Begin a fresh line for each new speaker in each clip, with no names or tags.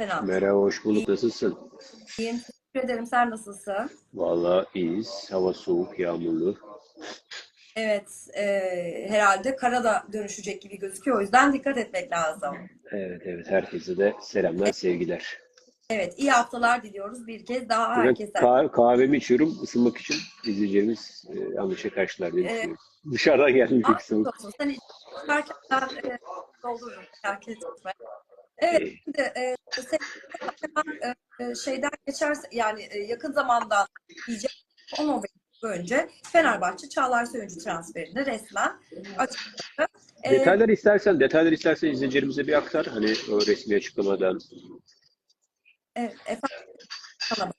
Selam.
Merhaba, hoş bulduk. Nasılsın?
İyiyim. Teşekkür ederim. Sen nasılsın?
Vallahi iyiyiz. Hava soğuk, yağmurlu.
Evet. e, herhalde kara da dönüşecek gibi gözüküyor. O yüzden dikkat etmek lazım.
Evet, evet. Herkese de selamlar, sevgiler.
Evet. iyi haftalar diliyoruz bir kez daha herkese.
kah- kahvemi içiyorum ısınmak için. İzleyicilerimiz e, yanlışa karşılar diye
Evet.
düşünüyorum. Dışarıdan gelmiş bir soğuk.
Sen içerken ben e, doldururum. Merak etme. Evet.
İyi.
Şimdi e, hemen, e, şeyden geçerse yani e, yakın zamanda diyeceğim 10-15 yıl önce Fenerbahçe Çağlar Söyüncü transferini resmen açıkladı. E,
Detaylar istersen, detaylar istersen izleyicilerimize bir aktar. Hani o resmi açıklamadan.
evet, efendim, sana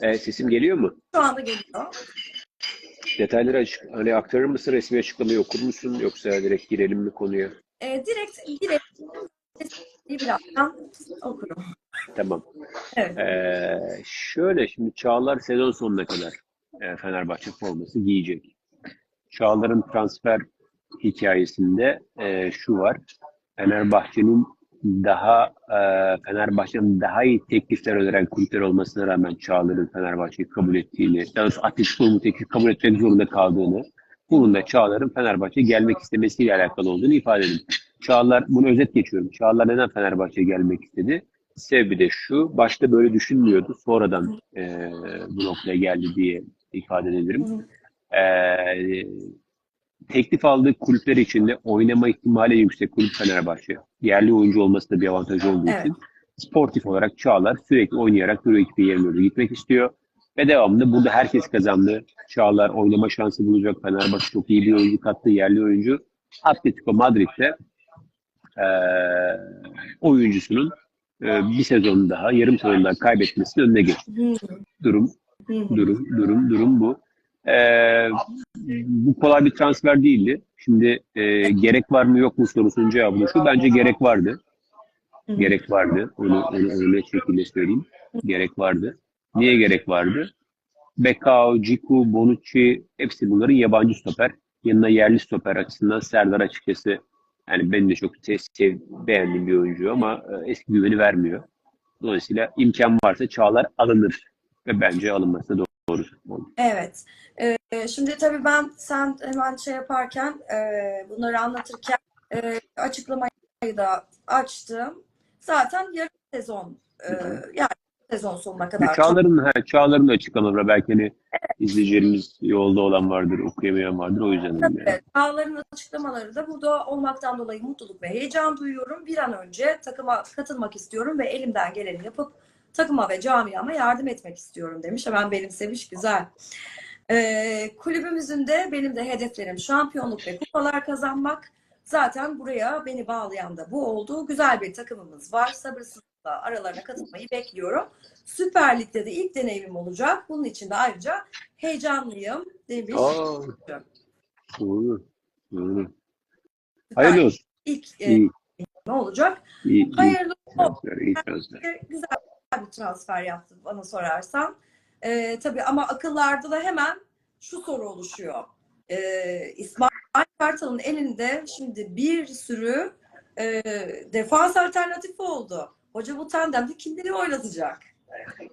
E, sesim geliyor mu?
şu anda geliyor.
Detayları açık, hani aktarır mısın? Resmi açıklamayı okur musun? Yoksa direkt girelim mi konuya?
E, direkt direkt birazdan okurum.
Tamam.
Evet.
Ee, şöyle şimdi Çağlar sezon sonuna kadar e, Fenerbahçe forması giyecek. Çağlar'ın transfer hikayesinde e, şu var. Fenerbahçe'nin daha e, Fenerbahçe'nin daha iyi teklifler ödenen kulüpler olmasına rağmen Çağlar'ın Fenerbahçe'yi kabul ettiğini, daha doğrusu Atletico'nun teklif kabul etmek zorunda kaldığını, bunun da Çağlar'ın Fenerbahçe'ye gelmek istemesiyle alakalı olduğunu ifade edin. Çağlar, bunu özet geçiyorum. Çağlar neden Fenerbahçe'ye gelmek istedi? Sebebi de şu, başta böyle düşünmüyordu. Sonradan e, bu noktaya geldi diye ifade edebilirim. E, teklif aldığı kulüpler içinde oynama ihtimali yüksek kulüp Fenerbahçe. Yerli oyuncu olması da bir avantaj olduğu
Evet.
için sportif olarak Çağlar sürekli oynayarak bir ekibe yerine doğru gitmek istiyor. Ve devamında burada herkes kazandı. Çağlar oynama şansı bulacak. Fenerbahçe çok iyi bir oyuncu kattı. Yerli oyuncu. Atletico Madrid'de e, oyuncusunun e, bir sezon daha, yarım sezon daha kaybetmesinin önüne geçti. Durum, durum, durum, durum bu. E, bu kolay bir transfer değildi. Şimdi e, gerek var mı yok mu sorusunun cevabı şu. Bence gerek vardı. Gerek vardı. Onu, onu öyle şekilde söyleyeyim. Gerek vardı. Niye gerek vardı? Bekao, Ciku, Bonucci hepsi bunların yabancı stoper. Yanına yerli stoper açısından Serdar açıkçası yani ben de çok sev, beğendiğim bir oyuncu ama e, eski güveni vermiyor. Dolayısıyla imkan varsa Çağlar alınır. Ve bence alınması da doğru.
Evet. Ee, şimdi tabii ben sen hemen şey yaparken e, bunları anlatırken e, açıklamayı da açtım. Zaten yarım sezon e, yani sezon sonuna kadar.
Çağlar'ın, he, Çağlar'ın açıklamaları belki hani izleyicilerimiz yolda olan vardır, okuyamayan vardır. O yüzden dedim yani.
Evet, Çağlar'ın açıklamaları da burada olmaktan dolayı mutluluk ve heyecan duyuyorum. Bir an önce takıma katılmak istiyorum ve elimden geleni yapıp takıma ve camiama yardım etmek istiyorum demiş. Hemen benimsemiş, güzel. Ee, kulübümüzün de benim de hedeflerim şampiyonluk ve kupalar kazanmak. Zaten buraya beni bağlayan da bu oldu. Güzel bir takımımız var. Sabırsızlıkla aralarına katılmayı bekliyorum. Süper Lig'de de ilk deneyimim olacak. Bunun için de ayrıca heyecanlıyım demiş.
Aa, doğru. Hayırlı olsun.
ilk e, ne olacak?
iyi,
Hayırlı olsun.
iyi transfer.
Güzel bir transfer yaptı bana sorarsan. Ee, tabii ama akıllarda da hemen şu soru oluşuyor. Ee, İsmail Kartal'ın elinde şimdi bir sürü e, defans alternatifi oldu. Hoca bu tandemde kimleri oynatacak?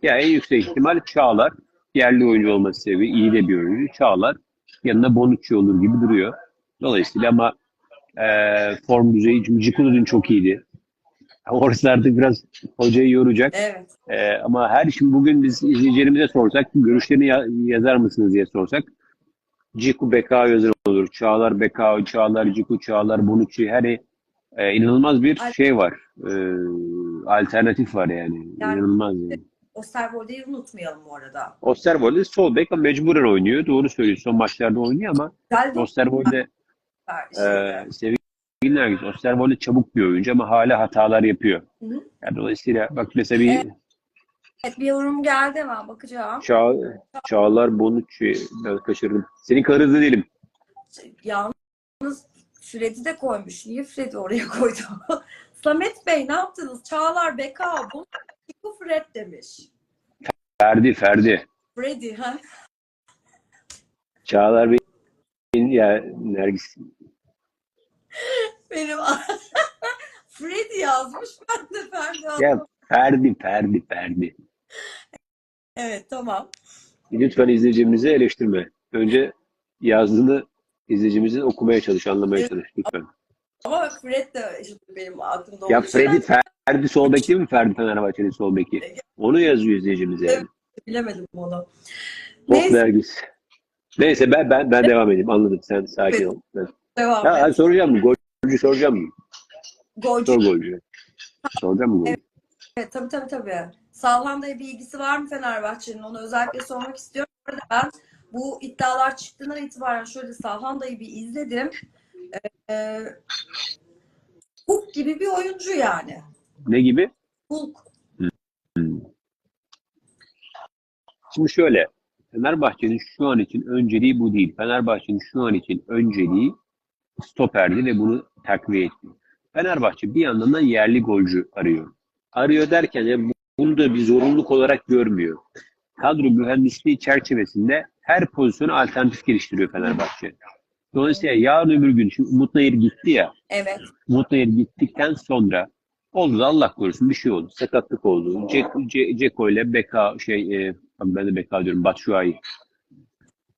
Ya en yüksek ihtimal Çağlar. Yerli oyuncu olması sebebi iyi de bir oyuncu. Çağlar yanına Bonucci olur gibi duruyor. Dolayısıyla ama e, form düzeyi, çünkü dün çok iyiydi. Orası artık biraz hocayı yoracak.
Evet.
E, ama her şimdi bugün biz izleyicilerimize sorsak, görüşlerini ya- yazar mısınız diye sorsak, Ciku Bekao yazar olur. Çağlar Bekao, Çağlar Ciku, Çağlar Bonucci. Hani e, inanılmaz bir şey var. E, alternatif var yani.
Yani-
İnanılmaz yani.
Osterwolde'yi unutmayalım bu arada.
Osterwolde sol bek ama mecburen oynuyor. Doğru söylüyorsun. Son maçlarda oynuyor ama Osterwolde e, sevgili Nergis, Osterwolde çabuk bir oyuncu ama hala hatalar yapıyor.
Hı hı.
Yani dolayısıyla bak mesela bir
Evet. Evet, bir yorum geldi hemen bakacağım.
Çağ, Çağlar Bonucci ben kaçırdım. Senin kadar hızlı değilim.
Yalnız Fred'i de koymuş. Niye Fred'i oraya koydu? Samet Bey ne yaptınız? Çağlar Bekao bu Chico Fred demiş.
Ferdi, Ferdi.
Freddy ha?
Çağlar Bey ya Nergis.
Benim Freddy yazmış ben de Ferdi
Ya. Ferdi, Ferdi, Ferdi.
Evet tamam.
Lütfen izleyicimizi eleştirme. Önce yazdığını izleyicimizin okumaya çalış, anlamaya çalış lütfen.
Ama Fred de işte benim aklımda
Ya
olduğu için
Ferdi, sol bek değil mi? Ferdi Fenerbahçe'nin sol beki. Onu yazıyor izleyicimiz yani.
Bilemedim onu.
Bok
Neyse
dergisi. Neyse ben ben ben devam edeyim. Anladım. Sen sakin
Evet.
ol. Ben-
devam
Ya,
et.
soracağım mı? Golcü soracağım mı?
Golcü.
Sor golcü. Soracağım mı golcü?
Evet. Evet, tabii tabii tabii. Sağlam'da bir ilgisi var mı Fenerbahçe'nin? Onu özellikle sormak istiyorum. Ben bu iddialar çıktığından itibaren şöyle Sağlam'dayı bir izledim. Ee, Hulk gibi bir oyuncu yani.
Ne gibi?
Hulk.
Şimdi şöyle. Fenerbahçe'nin şu an için önceliği bu değil. Fenerbahçe'nin şu an için önceliği stoperdi ve bunu takviye etti. Fenerbahçe bir yandan da yerli golcü arıyor. Arıyor derken ya bunu da bir zorunluluk olarak görmüyor. Kadro mühendisliği çerçevesinde her pozisyonu alternatif geliştiriyor Fenerbahçe. Dolayısıyla yarın öbür gün şimdi Umut Nayır gitti ya.
Evet.
Umut Nayır gittikten sonra oldu da Allah korusun bir şey oldu. Sakatlık oldu. Ceko, Ce- Ceko ile Beka şey e, ben de Beka diyorum Batshuayi.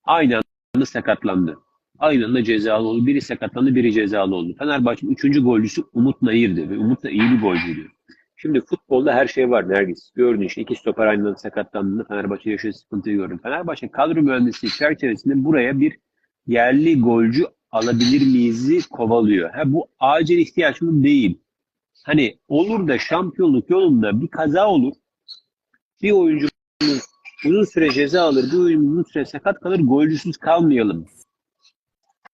Aynı anda sakatlandı. Aynı anda cezalı oldu. Biri sakatlandı, biri cezalı oldu. Fenerbahçe'nin üçüncü golcüsü Umut Nayır'dı. Ve Umut da iyi bir golcüydü. Şimdi futbolda her şey var Nergis. Gördün işte iki stoper aynı anda sakatlandığında Fenerbahçe yaşadığı sıkıntıyı gördüm. Fenerbahçe kadro mühendisliği çerçevesinde buraya bir yerli golcü alabilir miyiz kovalıyor. Ha, bu acil ihtiyaç mı? Değil. Hani olur da şampiyonluk yolunda bir kaza olur. Bir oyuncumuz uzun süre ceza alır, bir oyuncumuz uzun süre sakat kalır, golcüsüz kalmayalım.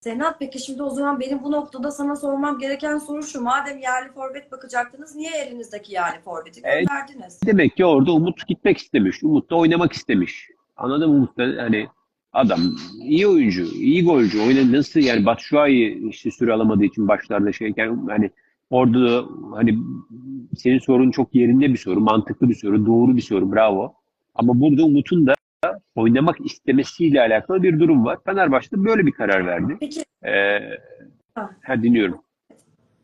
Senat peki şimdi o zaman benim bu noktada sana sormam gereken soru şu. Madem yerli forvet bakacaktınız niye elinizdeki yerli forveti
Evet.
gönderdiniz?
Demek ki orada Umut gitmek istemiş. Umut da oynamak istemiş. Anladın mı Umut da hani adam iyi oyuncu, iyi golcü. Oynadı nasıl yani Batshuayi işte süre alamadığı için başlarda şeyken hani orada da hani senin sorun çok yerinde bir soru, mantıklı bir soru, doğru bir soru. Bravo. Ama burada Umut'un da oynamak istemesiyle alakalı bir durum var. Fenerbahçe böyle bir karar verdi.
Peki
Ee,
Ha.
dinliyorum.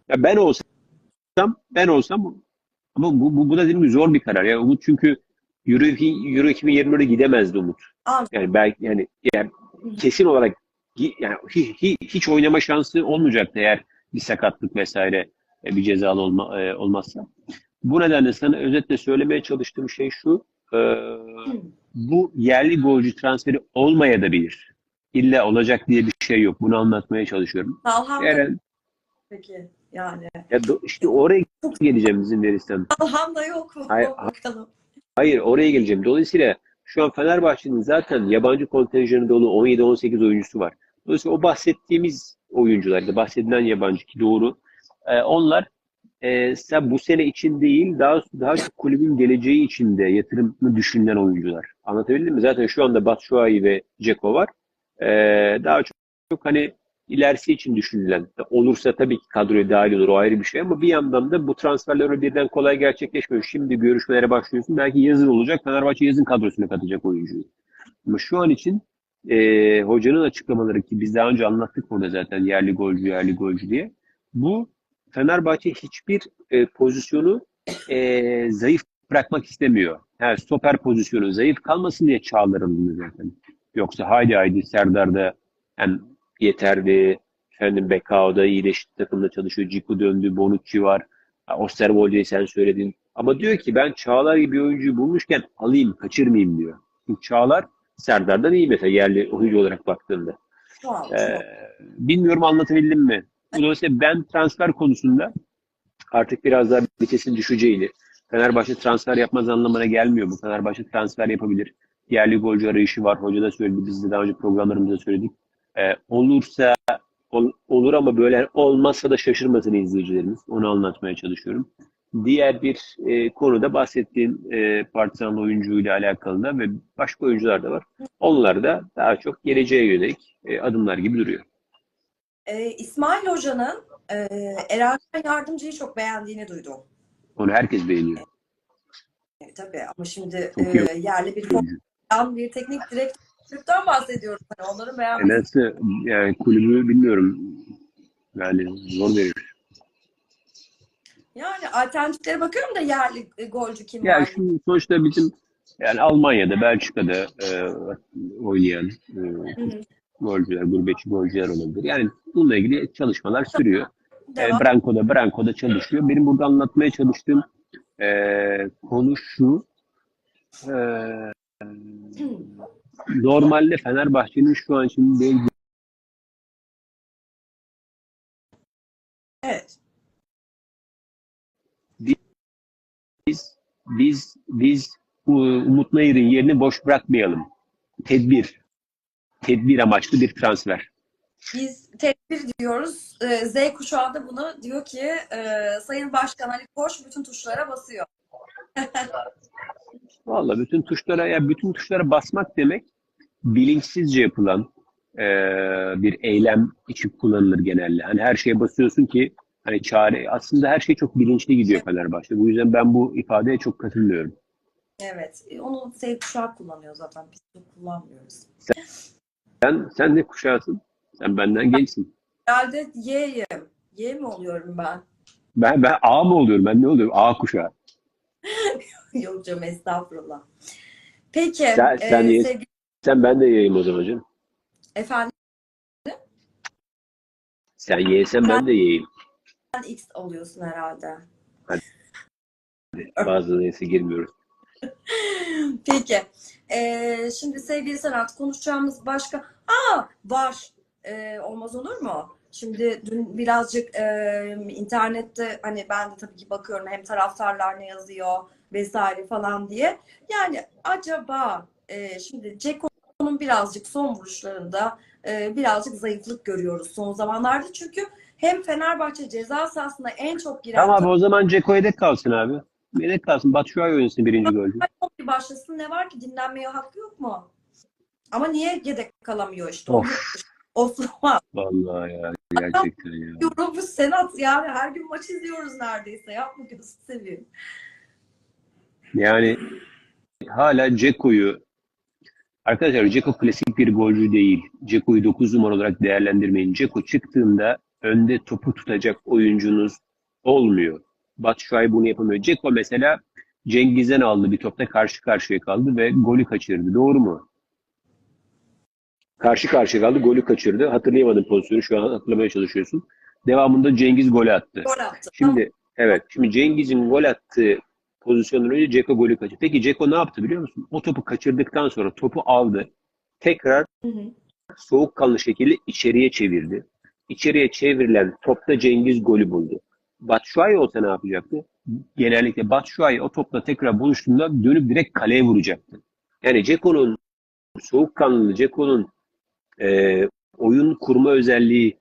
Ya ben olsam, ben olsam ama bu, bu, bu da gibi zor bir karar. Yani Umut çünkü Euro, Euro 2020'de gidemezdi Umut.
Anladım.
Yani belki yani, yani kesin olarak yani hiç, hiç, hiç oynama şansı olmayacaktı eğer bir sakatlık vesaire e, bir cezalı olma, e, olmazsa. Bu nedenle sana özetle söylemeye çalıştığım şey şu. e, bu yerli golcü transferi olmayabilir. İlla olacak diye bir şey yok. Bunu anlatmaya çalışıyorum.
Salham'da
Eren,
peki yani.
ya do- işte oraya geleceğim izin verirsen.
Salham'da yok mu?
Hayır,
Bakalım.
Hayır oraya geleceğim. Dolayısıyla şu an Fenerbahçe'nin zaten yabancı kontenjanı dolu 17-18 oyuncusu var. Dolayısıyla o bahsettiğimiz oyuncular da bahsedilen yabancı ki doğru. e, onlar e, sen bu sene için değil daha daha çok kulübün geleceği için de yatırımını düşünülen oyuncular. Anlatabildim mi? Zaten şu anda Batshuayi ve Ceko var. E, daha çok, çok hani ilerisi için düşünülen. Olursa tabii ki kadroya dahil olur o ayrı bir şey ama bir yandan da bu transferler öyle birden kolay gerçekleşmiyor. Şimdi görüşmelere başlıyorsun. Belki yazın olacak. Fenerbahçe yazın kadrosuna katacak oyuncuyu. Ama şu an için e, hocanın açıklamaları ki biz daha önce anlattık burada zaten yerli golcü yerli golcü diye. Bu Fenerbahçe hiçbir e, pozisyonu e, zayıf bırakmak istemiyor. Ha, stoper pozisyonu zayıf kalmasın diye Çağlar alınıyor zaten. Yoksa haydi haydi Serdar'da hem yeterli. Efendim Bekao'da iyileşti takımda çalışıyor. Ciku döndü. Bonucci var. Osterwolde'yi sen söyledin. Ama diyor ki ben Çağlar gibi oyuncuyu bulmuşken alayım, kaçırmayayım diyor. Çünkü Çağlar Serdar'dan iyi mesela yerli oyuncu olarak baktığında. Ee, bilmiyorum anlatabildim mi? Dolayısıyla ben transfer konusunda artık biraz daha vitesin düşeceğini, Fenerbahçe transfer yapmaz anlamına gelmiyor bu. Fenerbahçe transfer yapabilir. Yerli golcü arayışı var. Hoca da söyledi. Biz de daha önce programlarımızda söyledik. Ee, olursa ol- olur ama böyle olmazsa da şaşırmasın izleyicilerimiz. Onu anlatmaya çalışıyorum. Diğer bir e, konuda bahsettiğin e, Partizanlı oyuncuyla alakalı da ve başka oyuncular da var. Onlar da daha çok geleceğe yönelik e, adımlar gibi duruyor.
Ee, İsmail Hoca'nın e, Erercan Yardımcı'yı çok beğendiğini duydum.
Onu herkes beğeniyor.
E, tabii ama şimdi
Çok
e, yerli bir forvetten bir teknik direktörden bahsediyorum. Hani onların
E
beğenmesi.
nasıl yani kulübü bilmiyorum. Yani zor verir.
Yani alternatiflere bakıyorum da yerli e, golcü kim
Yani
var?
şimdi sonuçta bizim yani Almanya'da, Belçika'da e, oynayan e,
Hı hı.
Golcüler, gurbetçi golcüler olabilir. Yani bununla ilgili çalışmalar sürüyor. E,
Devam.
Branko'da, Branko'da çalışıyor. Benim burada anlatmaya çalıştığım e, konu şu. E, normalde Fenerbahçe'nin şu an şimdi değil,
Evet.
biz biz biz bu Umut Nayır'ın yerini boş bırakmayalım. Tedbir. Tedbir amaçlı bir transfer.
Biz tedbir diyoruz. Ee, Z kuşağı da bunu diyor ki e, Sayın Başkan Ali Koç bütün tuşlara basıyor.
Vallahi bütün tuşlara ya bütün tuşlara basmak demek bilinçsizce yapılan e, bir eylem için kullanılır genelde. Hani her şeye basıyorsun ki hani çare aslında her şey çok bilinçli gidiyor Fenerbahçe. Bu yüzden ben bu ifadeye çok katılmıyorum.
Evet. Onu Z kuşağı kullanıyor zaten. Biz de kullanmıyoruz.
Sen sen ne kuşağısın? Sen benden gençsin.
Herhalde Y'yim. Y mi oluyorum ben?
Ben ben A mı oluyorum? Ben ne oluyorum? A kuşağı.
Yok canım estağfurullah. Peki.
Sen-
e,
sen Y-
sevgili
Sen ben de Y'yim o zaman canım.
efendim
Sen Y'sen ben de Y'yim.
sen X oluyorsun herhalde.
Bazı neyse girmiyoruz.
Peki. Ee, şimdi sevgili Senat konuşacağımız başka... Aa var. Ee, olmaz olur mu? Şimdi dün birazcık e, internette hani ben de tabii ki bakıyorum hem taraftarlar ne yazıyor vesaire falan diye. Yani acaba e, şimdi Ceko'nun birazcık son vuruşlarında e, birazcık zayıflık görüyoruz son zamanlarda. Çünkü hem Fenerbahçe ceza sahasına en çok giren
Tamam abi o zaman Ceko yedek kalsın abi. Yedek kalsın. Batshuayi oynasın birinci golcü.
Başlasın ne var ki dinlenmeye hakkı yok mu? Ama niye yedek kalamıyor işte?
Of.
Osman
Vallahi ya gerçekten ya.
yorulmuş Senat yani her gün maç izliyoruz neredeyse. Yapma gözünü seveyim.
Yani hala Ceko'yu arkadaşlar Ceko klasik bir golcü değil. Ceko'yu 9 numara olarak değerlendirmeyin. Ceko çıktığında önde topu tutacak oyuncunuz olmuyor. Batshuayi bunu yapamıyor. Ceko mesela Cengiz'den aldı bir topta karşı karşıya kaldı ve golü kaçırdı. Doğru mu? Karşı karşıya kaldı, golü kaçırdı. Hatırlayamadım pozisyonu. Şu an hatırlamaya çalışıyorsun. Devamında Cengiz golü attı.
Gol attı.
Şimdi evet, şimdi Cengiz'in gol attığı pozisyondan önce Ceko golü kaçırdı. Peki Ceko ne yaptı biliyor musun? O topu kaçırdıktan sonra topu aldı. Tekrar
Hı hı.
soğukkanlı şekilde içeriye çevirdi. İçeriye çevrilen topta Cengiz golü buldu. Batshuayi olsa ne yapacaktı? Genellikle Batshuayi o topla tekrar buluştuğunda dönüp direkt kaleye vuracaktı. Yani Ceko'nun soğukkanlı, Ceko'nun e, oyun kurma özelliği,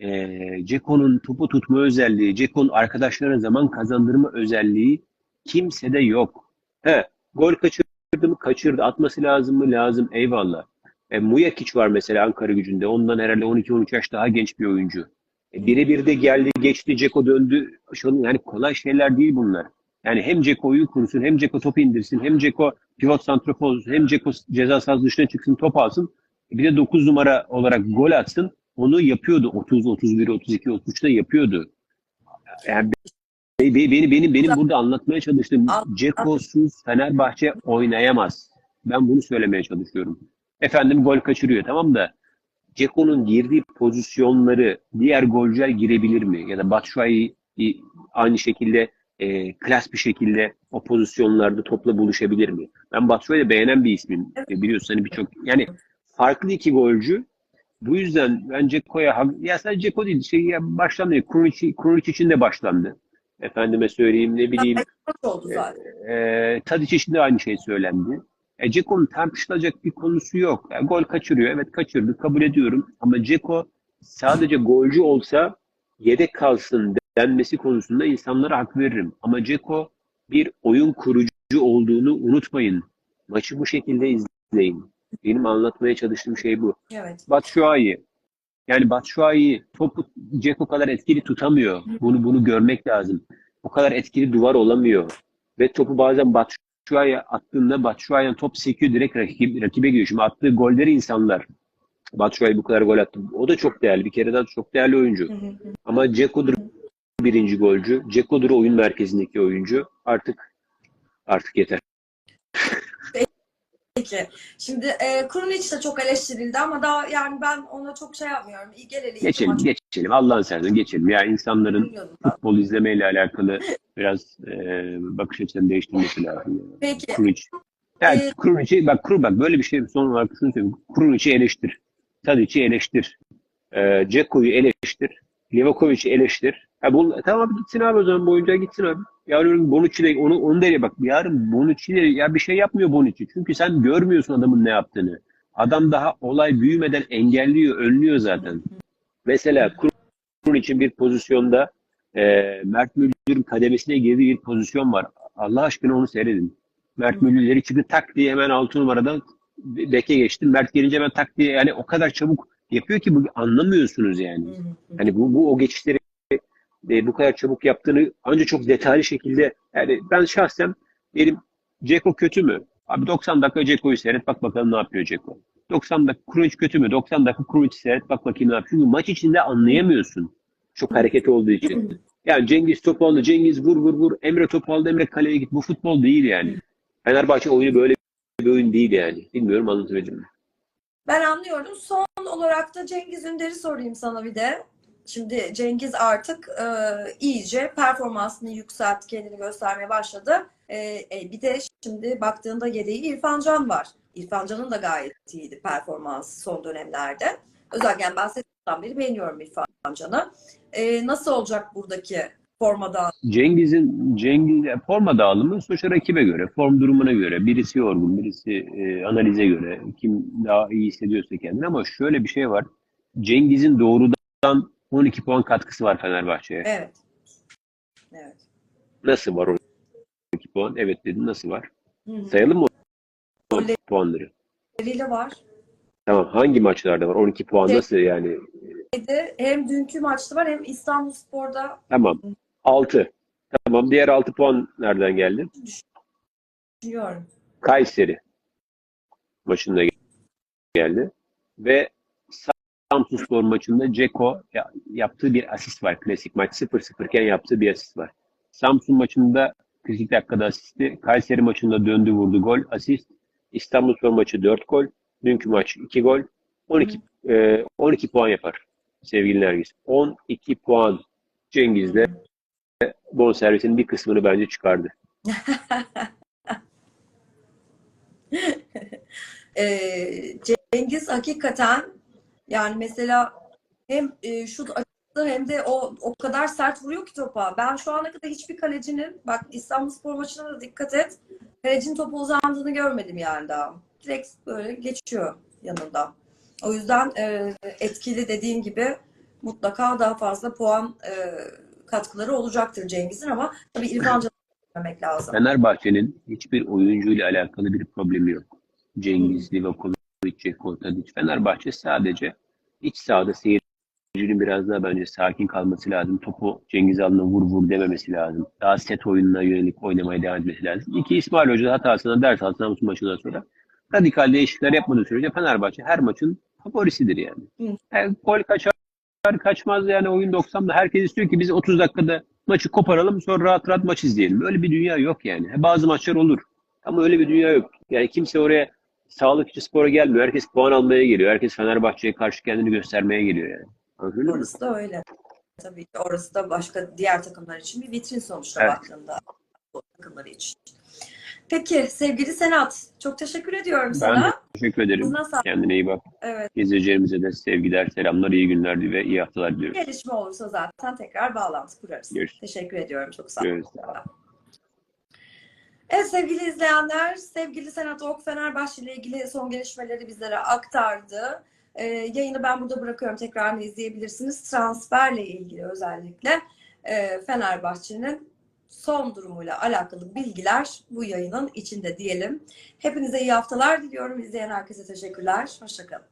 e, Ceko'nun topu tutma özelliği, Ceko'nun arkadaşlarına zaman kazandırma özelliği kimsede yok. He, gol kaçırdı mı? Kaçırdı. Atması lazım mı? Lazım. Eyvallah. E, Muyakic var mesela Ankara gücünde. Ondan herhalde 12-13 yaş daha genç bir oyuncu. E, birebir de geldi, geçti, Ceko döndü. Şu- Yani kolay şeyler değil bunlar. Yani hem Ceko oyun kursun, hem Ceko top indirsin, hem Ceko pivot santrafor olsun, hem Ceko ceza sahası dışına çıksın, top alsın. E, Bir de 9 numara olarak gol atsın. Onu yapıyordu. 30, 31, 32, 33'te yapıyordu. Yani be- be- beni, benim, benim burada anlatmaya çalıştığım Ceko'suz Fenerbahçe oynayamaz. Ben bunu söylemeye çalışıyorum. Efendim gol kaçırıyor tamam da Ceko'nun girdiği pozisyonları diğer golcüler girebilir mi? Ya da Batshuayi e, aynı şekilde e, klas bir şekilde o pozisyonlarda topla buluşabilir mi? Ben Batshuayi'yi beğenen bir ismim. E, biliyorsun hani birçok yani farklı iki golcü. Bu yüzden ben Ceko'ya ya sadece Ceko değil şey ya başlandı. Krunic, Krunic için de başlandı. Efendime söyleyeyim ne bileyim.
Maç oldu zaten.
E, Tadic için de aynı şey söylendi. E, Ceko'nun tartışılacak bir konusu yok. Yani gol kaçırıyor. Evet kaçırdı. Kabul ediyorum. Ama Ceko sadece golcü olsa yedek kalsın denmesi konusunda insanlara hak veririm. Ama Ceko bir oyun kurucu olduğunu unutmayın. Maçı bu şekilde izleyin. Benim anlatmaya çalıştığım şey bu.
Evet.
Batshuayi. Yani Batshuayi topu Ceko kadar etkili tutamıyor. Bunu bunu görmek lazım. O kadar etkili duvar olamıyor. Ve topu bazen Batshuayi attığında Batshuayi'nin top sekiyor direkt rakip, rakibe giriyor. Şimdi attığı golleri insanlar Batshuayi bu kadar gol attı. O da çok değerli. Bir kere daha çok değerli oyuncu.
Hı hı hı.
Ama Ceko birinci golcü. Ceko'dur oyun merkezindeki oyuncu. Artık artık yeter.
Peki. Şimdi e, Krunic de çok eleştirildi ama daha yani ben ona çok şey yapmıyorum. İyi geleli iki
Geçelim,
maç
geçelim. Allah'ın seversen geçelim. Ya insanların
oynuyordum ben.
futbol izlemeyle alakalı biraz e, bakış açılarını değiştirmesi lazım.
Peki.
Krunic. Yani
Ee,
Krunic'i bak Kru bak böyle bir şey son olarak şunu söyleyeyim. Krunic'i eleştir. Tadic'i eleştir. E, Ceko'yu eleştir. Livakovic'i eleştir. Ha, bu, tamam gitsin abi o zaman bu oyuncağa gitsin abi. Yarın Bonucci de onu, onu da bak yarın Bonucci de ya bir şey yapmıyor Bonucci. Çünkü sen görmüyorsun adamın ne yaptığını. Adam daha olay büyümeden engelliyor, önlüyor zaten. Mesela Krunic'in bir pozisyonda e, Mert Müldür'ün kademesine girdiği bir pozisyon var. Allah aşkına onu seyredin. Mert Müldür'leri çıktı tak diye hemen 6 numaradan beke geçti. Mert gelince hemen tak diye yani o kadar çabuk yapıyor ki bu anlamıyorsunuz yani. Hani bu, bu o geçişleri e, bu kadar çabuk yaptığını ancak çok detaylı şekilde yani ben şahsen benim Ceko kötü mü? Abi 90 dakika Ceko'yu seyret bak bakalım ne yapıyor Ceko. 90 dakika Krunic kötü mü? 90 dakika Krunic seyret bak bakayım ne yapıyor. Çünkü maç içinde anlayamıyorsun. Çok hareket olduğu için. Yani Cengiz topu aldı. Cengiz vur vur vur. Emre topu aldı. Emre kaleye git. Bu futbol değil yani. Fenerbahçe oyunu böyle bir oyun değil yani. Bilmiyorum anlatabildim mi?
Ben anlıyorum. Son olarak da Cengiz Ünder'i sorayım sana bir de. Şimdi Cengiz artık e, iyice performansını yükseltti, kendini göstermeye başladı. E, e, bir de şimdi baktığında yedeği İrfan Can var. İrfan Can'ın da gayet iyiydi performansı son dönemlerde. Özellikle ben sezondan beri beğeniyorum İrfan Can'ı. E, nasıl olacak buradaki formada?
Cengiz'in Cengiz forma dağılımı sonuçta rakibe göre, form durumuna göre, birisi yorgun, birisi e, analize göre, kim daha iyi hissediyorsa kendini ama şöyle bir şey var. Cengiz'in doğrudan 12 puan katkısı var Fenerbahçe'ye.
Evet. Evet.
Nasıl var 12 puan? Evet dedim nasıl var?
Hı hı.
Sayalım mı o
Golleri-
puanları?
Golleri var.
Tamam hangi maçlarda var? 12 puan
Evet.
nasıl yani?
hem dünkü maçta var hem İstanbulspor'da
Tamam. 6. Tamam. Diğer 6 puan nereden geldi?
düşünüyorum.
Kayseri maçında geldi. Ve Samsunspor maçında Ceko ya- yaptığı bir asist var. Klasik maç 0-0 iken yaptığı bir asist var. Samsun maçında 42 dakikada asisti. Kayseri maçında döndü vurdu gol, asist. İstanbulspor maçı 4 gol. Dünkü maç 2 gol. 12 e, 12 puan yapar sevgili Nergis. 12 puan Cengiz'de bonservisinin bir kısmını bence çıkardı.
Ee, Cengiz hakikaten yani mesela hem e, şut açısı hem de o o kadar sert vuruyor ki topa. Ben şu ana kadar hiçbir kalecinin bak İstanbulspor maçına da dikkat et. Kalecinin topu uzandığını görmedim yani daha. Direkt böyle geçiyor yanında. O yüzden e, etkili dediğim gibi mutlaka daha fazla puan e, katkıları olacaktır Cengiz'in ama tabii İrfan Can'ı lazım.
Fenerbahçe'nin hiçbir oyuncuyla alakalı bir problemi yok. Cengiz, Livakovic, Ceko, Tadic. Fenerbahçe sadece iç sahada seyircinin biraz daha bence sakin kalması lazım. Topu Cengiz alnına vur vur dememesi lazım. Daha set oyununa yönelik oynamaya devam etmesi lazım. İki İsmail Hoca hatasından ders alsın Samsun maçından sonra. Radikal değişiklikler yapmadığı sürece Fenerbahçe her maçın favorisidir yani.
Hı.
yani gol kaçar kaçmaz yani oyun 90'da herkes istiyor ki biz 30 dakikada maçı koparalım sonra rahat rahat maç izleyelim. Öyle bir dünya yok yani. Bazı maçlar olur. Ama öyle bir dünya yok. Yani kimse oraya sağlık için spora gelmiyor. Herkes puan almaya geliyor. Herkes Fenerbahçe'ye karşı kendini göstermeye geliyor yani. Anladın?
Orası da öyle. Tabii ki orası da başka diğer takımlar için bir vitrin sonuçta
Evet.
baktığında bu takımları için. Peki sevgili Senat, çok teşekkür ediyorum
Ben
sana.
teşekkür ederim. Kendine iyi bak.
Evet,
İzleyicilerimize de sevgiler, selamlar, iyi günler ve iyi haftalar diliyorum.
gelişme olursa zaten tekrar bağlantı kurarız.
Görüşürüz.
Teşekkür ediyorum, çok sağ olun.
Görüşürüz.
Evet sevgili izleyenler, sevgili Senat Ok Fenerbahçe ile ilgili son gelişmeleri bizlere aktardı. Ee, yayını ben burada bırakıyorum. Tekrar izleyebilirsiniz. Transferle ilgili özellikle e, Fenerbahçe'nin son durumuyla alakalı bilgiler bu yayının içinde diyelim. Hepinize iyi haftalar diliyorum. İzleyen herkese teşekkürler. Hoşçakalın.